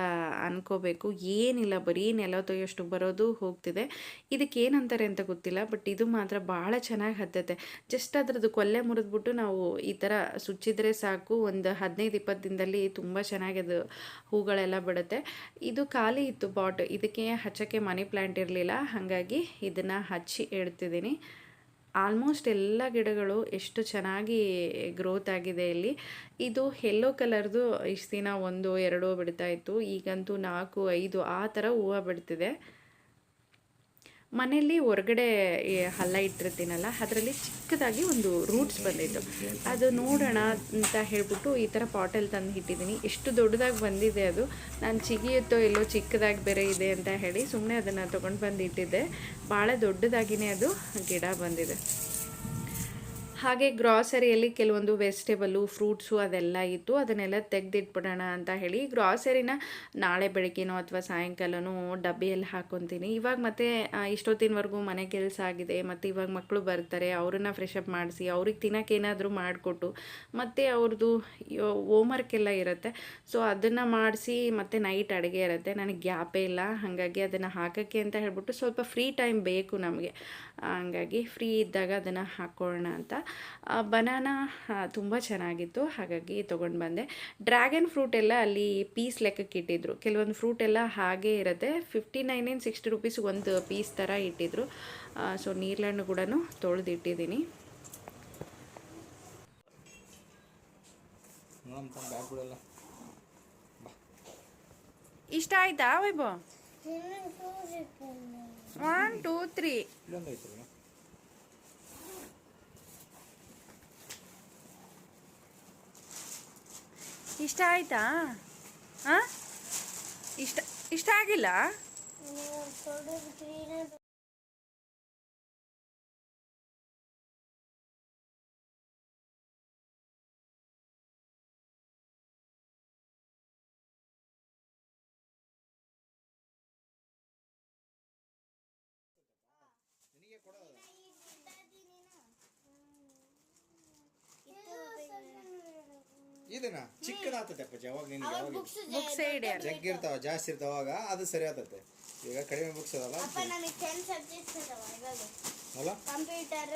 ಅನ್ಕೋಬೇಕು. ಏನಿಲ್ಲ, ಬರೀ ನೆಲ ತೊಯ್ಯೋಷ್ಟು ಬರೋದು ಹೋಗ್ತಿದೆ. ಇದಕ್ಕೆ ಏನಂತಾರೆ ಅಂತ ಗೊತ್ತಿಲ್ಲ ಬಟ್ ಇದು ಮಾತ್ರ ಭಾಳ ಚೆನ್ನಾಗಿ ಹತ್ತತ್ತೆ. ಜಸ್ಟ್ ಅದರದ್ದು ಕೊಲ್ಲೆ ಮುರಿದ್ಬಿಟ್ಟು ನಾವು ಈ ಥರ ಸುಚ್ಚಿದ್ರೆ ಸಾಕು. ಒಂದು ಹದಿನೈದು, ಇಪ್ಪತ್ತು ದಿನದಲ್ಲಿ ತುಂಬ ಚೆನ್ನಾಗಿ ಅದು ಹೂಗಳೆಲ್ಲ ಬಿಡುತ್ತೆ. ಇದು ಖಾಲಿ ಇತ್ತು ಬಾಟ್ ಇದಕ್ಕೆ ಹಚ್ಚೋಕ್ಕೆ ಮನಿ ಪ್ಲ್ಯಾಂಟ್ ಇರಲಿಲ್ಲ. ಹಾಗಾಗಿ ಇದನ್ನು ಹಚ್ಚಿ ಇಡ್ತಿದ್ದೀನಿ ಆಲ್ಮೋಸ್ಟ್ ಎಲ್ಲ ಗಿಡಗಳು ಎಷ್ಟು ಚೆನ್ನಾಗಿ ಗ್ರೋತ್ ಆಗಿದೆ ಇಲ್ಲಿ. ಇದು ಯೆಲ್ಲೋ ಕಲರ್ದು ಇಷ್ಟು ದಿನ ಒಂದು, ಎರಡು ಬಿಡ್ತಾ ಇತ್ತು. ಈಗಂತೂ ನಾಲ್ಕು, ಐದು, ಆ ಥರ ಹೂವು ಬಿಡ್ತಿದೆ. ಮನೆಯಲ್ಲಿ ಹೊರಗಡೆ ಹಲ್ಲ ಇಟ್ಟಿರ್ತೀನಲ್ಲ, ಅದರಲ್ಲಿ ಚಿಕ್ಕದಾಗಿ ಒಂದು ರೂಟ್ಸ್ ಬಂದಿತ್ತು. ಅದು ನೋಡೋಣ ಅಂತ ಹೇಳ್ಬಿಟ್ಟು ಈ ಥರ ಪಾಟಲ್ಲಿ ತಂದು ಇಟ್ಟಿದ್ದೀನಿ. ಎಷ್ಟು ದೊಡ್ಡದಾಗಿ ಬಂದಿದೆ ಅದು. ನಾನು ಚಿಗಿಯುತ್ತೋ ಎಲ್ಲೋ ಚಿಕ್ಕದಾಗಿ ಬೇರೆ ಇದೆ ಅಂತ ಹೇಳಿ ಸುಮ್ಮನೆ ಅದನ್ನು ತೊಗೊಂಡು ಬಂದು ಇಟ್ಟಿದ್ದೆ. ಭಾಳ ದೊಡ್ಡದಾಗಿನೇ ಅದು ಗಿಡ ಬಂದಿದೆ. ಹಾಗೆ ಗ್ರಾಸರಿಯಲ್ಲಿ ಕೆಲವೊಂದು ವೆಜಿಟೇಬಲ್ಲು, ಫ್ರೂಟ್ಸು ಅದೆಲ್ಲ ಇತ್ತು. ಅದನ್ನೆಲ್ಲ ತೆಗೆದಿಟ್ಬಿಡೋಣ ಅಂತ ಹೇಳಿ ಗ್ರಾಸರಿನ ನಾಳೆ ಬೆಳಗ್ಗೆನೋ ಅಥವಾ ಸಾಯಂಕಾಲನೂ ಡಬ್ಬಿಯಲ್ಲಿ ಹಾಕ್ಕೊತೀನಿ ಇವಾಗ ಮತ್ತೆ ಇಷ್ಟೊತ್ತಿನವರೆಗೂ ಮನೆ ಕೆಲಸ ಆಗಿದೆ. ಮತ್ತು ಇವಾಗ ಮಕ್ಕಳು ಬರ್ತಾರೆ. ಅವರನ್ನು ಫ್ರೆಶ್ ಅಪ್ ಮಾಡಿಸಿ, ಅವ್ರಿಗೆ ತಿನ್ನೋಕ್ಕೇನಾದರೂ ಮಾಡಿಕೊಟ್ಟು, ಮತ್ತು ಅವ್ರದ್ದು ಹೋಮ್ವರ್ಕ್ ಎಲ್ಲ ಇರುತ್ತೆ. ಸೊ ಅದನ್ನು ಮಾಡಿಸಿ ಮತ್ತು ನೈಟ್ ಅಡುಗೆ ಇರುತ್ತೆ. ನನಗೆ ಗ್ಯಾಪೇ ಇಲ್ಲ. ಹಾಗಾಗಿ ಅದನ್ನು ಹಾಕೋಕ್ಕೆ ಅಂತ ಹೇಳ್ಬಿಟ್ಟು ಸ್ವಲ್ಪ ಫ್ರೀ ಟೈಮ್ ಬೇಕು ನಮಗೆ. ಹಂಗಾಗಿ ಫ್ರೀ ಇದ್ದಾಗ ಅದನ್ನು ಹಾಕ್ಕೊಳ್ಳೋಣ ಅಂತ ಬನಾನ ತುಂಬ ಚೆನ್ನಾಗಿತ್ತು. ಹಾಗಾಗಿ ತೊಗೊಂಡು ಬಂದೆ. ಡ್ರ್ಯಾಗನ್ ಫ್ರೂಟ್ ಎಲ್ಲ ಅಲ್ಲಿ ಪೀಸ್ ಲೆಕ್ಕಕ್ಕೆ ಇಟ್ಟಿದ್ರು. ಕೆಲವೊಂದು ಫ್ರೂಟ್ ಎಲ್ಲ ಹಾಗೇ ಇರುತ್ತೆ. Fifty nine in sixty rupees ಒಂದು ಪೀಸ್ ಥರ ಇಟ್ಟಿದ್ರು. ಸೊ ನೀರ್ಲಣ್ಣು ಕೂಡ ತೊಳೆದಿಟ್ಟಿದ್ದೀನಿ ಇಷ್ಟ ಆಯ್ತಾ ವೈಭವ್? ಒನ್ ಟೂ ತ್ರೀ ಇಷ್ಟ ಆಯ್ತಾ? ಹಾಂ? ಇಷ್ಟ ಇಷ್ಟ ಆಗಿಲ್ಲ? ಇದನ್ನ ಚಿಕ್ಕದಾಗ್ತದೆ ಅಪ್ಪ ಯಾವಾಗ ನಿನ್ಗೆ ಯಾವಾಗ ಬುಕ್ಸ್ ಸೈಡ್ ಜಗ್ ಇರ್ತಾವ ಜಾಸ್ತಿ ಇರ್ತಾವ ಅವಾಗ ಅದು ಸರಿ ಆಗ್ತದೆ ಈಗ ಕಡಿಮೆ ಬುಕ್ಸ್ ಅದಲ್ಲ ಅಪ್ಪ ನಮಗೆ 10 ಸಬ್ಜೆಕ್ಟ್ಸ್ ಅದಾವ ಇವಾಗ. ಅಲ್ಲ? ಕಂಪ್ಯೂಟರ್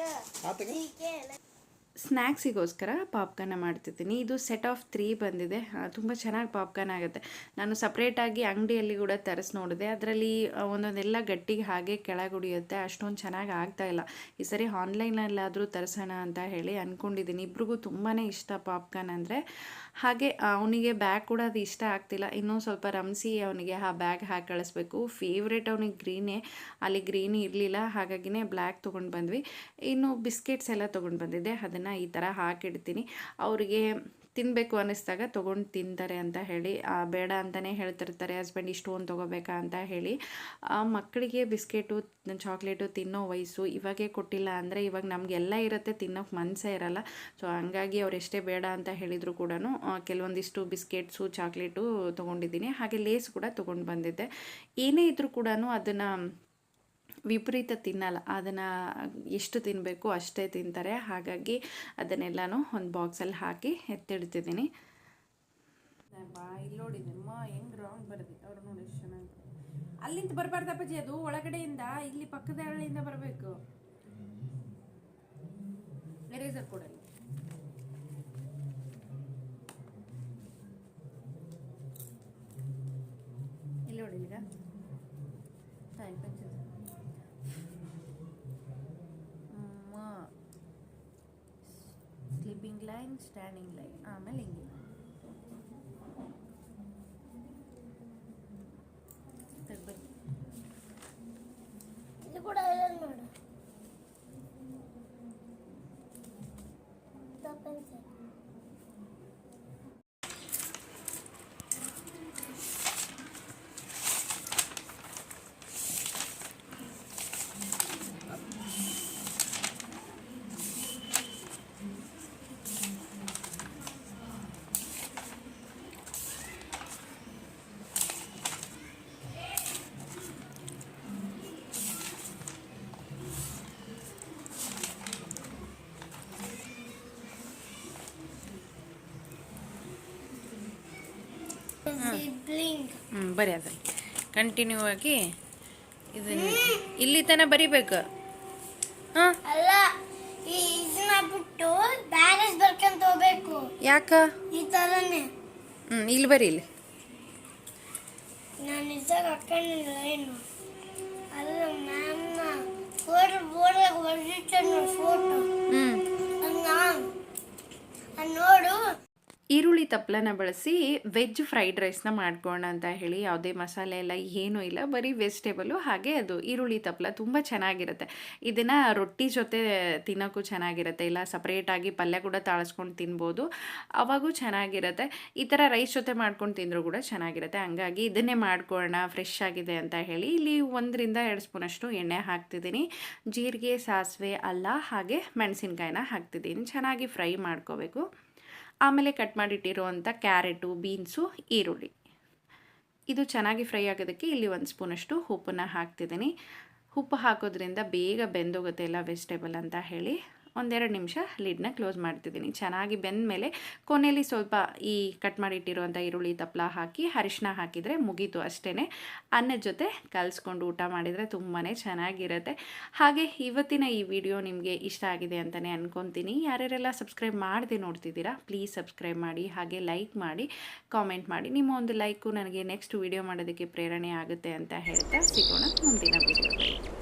ಸ್ನ್ಯಾಕ್ಸಿಗೋಸ್ಕರ ಪಾಪ್ಕಾರ್ನ ಮಾಡ್ತಿದ್ದೀನಿ. ಇದು ಸೆಟ್ ಆಫ್ ತ್ರೀ ಬಂದಿದೆ. ತುಂಬ ಚೆನ್ನಾಗಿ ಪಾಪ್ಕಾರ್ನ್ ಆಗುತ್ತೆ. ನಾನು ಸಪ್ರೇಟಾಗಿ ಅಂಗಡಿಯಲ್ಲಿ ಕೂಡ ತರಿಸಿ ನೋಡಿದೆ. ಅದರಲ್ಲಿ ಒಂದೊಂದೆಲ್ಲ ಗಟ್ಟಿಗೆ ಹಾಗೆ ಕೆಳಗುಡಿಯುತ್ತೆ ಅಷ್ಟೊಂದು ಚೆನ್ನಾಗಿ ಆಗ್ತಾ ಇಲ್ಲ. ಈ ಸರಿ ಆನ್ಲೈನಲ್ಲಾದರೂ ತರಿಸೋಣ ಅಂತ ಹೇಳಿ ಅಂದ್ಕೊಂಡಿದ್ದೀನಿ ಇಬ್ರಿಗೂ ತುಂಬಾ ಇಷ್ಟ ಪಾಪ್ಕಾರ್ನ್ ಅಂದರೆ. ಹಾಗೆ ಅವನಿಗೆ ಬ್ಯಾಗ್ ಕೂಡ ಅದು ಇಷ್ಟ ಆಗ್ತಿಲ್ಲ. ಇನ್ನೂ ಸ್ವಲ್ಪ ರಮಿಸಿ ಅವನಿಗೆ ಆ ಬ್ಯಾಗ್ ಹಾಕಿ ಕಳಿಸ್ಬೇಕು. ಫೇವ್ರೇಟ್ ಅವನಿಗೆ ಗ್ರೀನೇ. ಅಲ್ಲಿ ಗ್ರೀನ್ ಇರಲಿಲ್ಲ, ಹಾಗಾಗಿನೇ ಬ್ಲ್ಯಾಕ್ ತೊಗೊಂಡು ಬಂದ್ವಿ. ಇನ್ನು ಬಿಸ್ಕೆಟ್ಸ್ ಎಲ್ಲ ತೊಗೊಂಡು ಬಂದಿದ್ದೆ. ಅದನ್ನು ಈ ಥರ ಹಾಕಿಡ್ತೀನಿ. ಅವರಿಗೆ ತಿನ್ನಬೇಕು ಅನ್ನಿಸ್ದಾಗ ತೊಗೊಂಡು ತಿಂತಾರೆ ಅಂತ ಹೇಳಿ ಬೇಡ ಅಂತಲೇ ಹೇಳ್ತಿರ್ತಾರೆ ಹಸ್ಬೆಂಡ್ ಇಷ್ಟೊಂದು ತೊಗೋಬೇಕಾ? ಅಂತ ಹೇಳಿ ಆ, ಮಕ್ಕಳಿಗೆ ಬಿಸ್ಕೆಟು ಚಾಕ್ಲೇಟು ತಿನ್ನೋ ವಯಸ್ಸು ಇವಾಗೇ ಕೊಟ್ಟಿಲ್ಲ ಅಂದರೆ ಇವಾಗ ನಮಗೆಲ್ಲ ಇರುತ್ತೆ ತಿನ್ನೋಕೆ ಮನಸ್ಸೇ ಇರಲ್ಲ. ಸೊ ಹಂಗಾಗಿ ಅವ್ರು ಎಷ್ಟೇ ಬೇಡ ಅಂತ ಹೇಳಿದರೂ ಕೂಡ ಕೆಲವೊಂದಿಷ್ಟು ಬಿಸ್ಕೆಟ್ಸು ಚಾಕ್ಲೇಟು ತೊಗೊಂಡಿದ್ದೀನಿ. ಹಾಗೆ ಲೇಸ್ ಕೂಡ ತೊಗೊಂಡು ಬಂದಿದ್ದೆ. ಏನೇ ಇದ್ದರೂ ಕೂಡ ಅದನ್ನು ವಿಪರೀತ ತಿನ್ನಲ್ಲ. ಅದನ್ನು ಎಷ್ಟು ತಿನ್ನಬೇಕು ಅಷ್ಟೇ ತಿಂತಾರೆ. ಹಾಗಾಗಿ ಅದನ್ನೆಲ್ಲನೂ ಒಂದು ಬಾಕ್ಸಲ್ಲಿ ಹಾಕಿ ಎತ್ತಿಡ್ತಿದ್ದೀನಿ. ಇಲ್ಲಿ ನೋಡಿದೆಮ್ಮ ಹೆಂಗೆ ಬರೆದಿ ಅವ್ರು ನೋಡಿ ಎಷ್ಟು ಅಲ್ಲಿಂದ ಅದು, ಒಳಗಡೆಯಿಂದ, ಇಲ್ಲಿ ಪಕ್ಕದ ಹಳ್ಳಿಯಿಂದ ಬರಬೇಕು. ಎರೇಸರ್ ಕೊಡಲಿ ಇಲ್ಲಿ. ನೋಡಿ ಈಗ. ತಾಯಿ ಲೈನ್ ಸ್ಟ್ಯಾಂಡಿಂಗ್ ಲೈನ್ ಆಮೇಲೆ ಹಿಂಗೆ ಹ್ಞೂ ಬರೀ ಅದು ಕಂಟಿನ್ಯೂ ಆಗಿ ಇದನ್ನ ಇಲ್ಲಿ ತನ ಬರಿಬೇಕು. ಹಾಂ? ಅಲ್ಲ ಇದನ್ನ ಬಿಟ್ಟು ಬ್ಯಾರೇಜ್ ಬರ್ಕೊಂತ ಹೋಗ್ಬೇಕು. ಯಾಕ? ಈ ತರನೇ. ಹ್ಞೂ ಇಲ್ಲಿ ಬರೀ ಇಲ್ಲಿ. ನಾನು ನಿಜಾಗ ಹಾಕೊಂಡಿಲ್ಲ ಏನು. ಅಲ್ಲ ಮ್ಯಾಮ್ನ ಫೋಟೋ ಬೋರ್ಡಾಗ ಹೊರಡಿಟ್ಟು ಫೋಟೋ. ಈರುಳ್ಳಿ ತಪ್ಪಲನ ಬಳಸಿ ವೆಜ್ ಫ್ರೈಡ್ ರೈಸ್ನ ಮಾಡ್ಕೋಣ ಅಂತ ಹೇಳಿ ಯಾವುದೇ ಮಸಾಲೆ ಎಲ್ಲ ಏನೂ ಇಲ್ಲ. ಬರೀ ವೆಜಿಟೇಬಲು ಹಾಗೆ ಅದು ಈರುಳ್ಳಿ ತಪ್ಪಲ ತುಂಬ ಚೆನ್ನಾಗಿರುತ್ತೆ. ಇದನ್ನು ರೊಟ್ಟಿ ಜೊತೆ ತಿನ್ನೋಕ್ಕೂ ಚೆನ್ನಾಗಿರುತ್ತೆ. ಇಲ್ಲ ಸಪ್ರೇಟಾಗಿ ಪಲ್ಯ ಕೂಡ ತಾಳಿಸ್ಕೊಂಡು ತಿನ್ಬೋದು. ಅವಾಗೂ ಚೆನ್ನಾಗಿರುತ್ತೆ. ಈ ಥರ ರೈಸ್ ಜೊತೆ ಮಾಡ್ಕೊಂಡು ತಿಂದರೂ ಕೂಡ ಚೆನ್ನಾಗಿರುತ್ತೆ. ಹಂಗಾಗಿ ಇದನ್ನೇ ಮಾಡ್ಕೊಳ್ಳೋಣ ಫ್ರೆಶ್ ಆಗಿದೆ ಅಂತ ಹೇಳಿ ಇಲ್ಲಿ ಒಂದರಿಂದ ಎರಡು ಸ್ಪೂನಷ್ಟು ಎಣ್ಣೆ ಹಾಕ್ತಿದ್ದೀನಿ. ಜೀರಿಗೆ, ಸಾಸಿವೆ, ಅಲ್ಲ ಹಾಗೆ ಮೆಣಸಿನ್ಕಾಯಿನ ಹಾಕ್ತಿದ್ದೀನಿ. ಚೆನ್ನಾಗಿ ಫ್ರೈ ಮಾಡ್ಕೋಬೇಕು. ಆಮೇಲೆ ಕಟ್ ಮಾಡಿಟ್ಟಿರುವಂಥ ಕ್ಯಾರೆಟು, ಬೀನ್ಸು, ಈರುಳ್ಳಿ. ಇದು ಚೆನ್ನಾಗಿ ಫ್ರೈ ಆಗೋದಕ್ಕೆ ಇಲ್ಲಿ ಒಂದು ಸ್ಪೂನಷ್ಟು ಉಪ್ಪನ್ನು ಹಾಕ್ತಿದ್ದೀನಿ. ಉಪ್ಪು ಹಾಕೋದ್ರಿಂದ ಬೇಗ ಬೆಂದೋಗುತ್ತೆ ಎಲ್ಲ ವೆಜಿಟೇಬಲ್ ಅಂತ ಹೇಳಿ. ಒಂದೆರಡು ನಿಮಿಷ ಲಿಡ್ನ ಕ್ಲೋಸ್ ಮಾಡ್ತಿದ್ದೀನಿ. ಚೆನ್ನಾಗಿ ಬೆಂದ ಮೇಲೆ ಕೊನೆಯಲ್ಲಿ ಸ್ವಲ್ಪ ಈ ಕಟ್ ಮಾಡಿಟ್ಟಿರುವಂಥ ಈರುಳ್ಳಿ ತಪ್ಪಲ ಹಾಕಿ ಅರಿಶಿನ ಹಾಕಿದರೆ ಮುಗೀತು ಅಷ್ಟೇ ಅನ್ನದ ಜೊತೆ ಕಲಿಸ್ಕೊಂಡು ಊಟ ಮಾಡಿದರೆ ತುಂಬಾ ಚೆನ್ನಾಗಿರುತ್ತೆ. ಹಾಗೆ ಇವತ್ತಿನ ಈ ವಿಡಿಯೋ ನಿಮಗೆ ಇಷ್ಟ ಆಗಿದೆ ಅಂತಲೇ ಅಂದ್ಕೊತೀನಿ ಯಾರ್ಯಾರೆಲ್ಲ ಸಬ್ಸ್ಕ್ರೈಬ್ ಮಾಡದೆ ನೋಡ್ತಿದ್ದೀರಾ, ಪ್ಲೀಸ್ ಸಬ್ಸ್ಕ್ರೈಬ್ ಮಾಡಿ, ಹಾಗೆ ಲೈಕ್ ಮಾಡಿ, ಕಾಮೆಂಟ್ ಮಾಡಿ. ನಿಮ್ಮ ಒಂದು ಲೈಕು ನನಗೆ ನೆಕ್ಸ್ಟ್ ವಿಡಿಯೋ ಮಾಡೋದಕ್ಕೆ ಪ್ರೇರಣೆ ಆಗುತ್ತೆ ಅಂತ ಹೇಳ್ತಾ ಸಿಗೋಣ ಮುಂದಿನ ವಿಡಿಯೋದಲ್ಲಿ.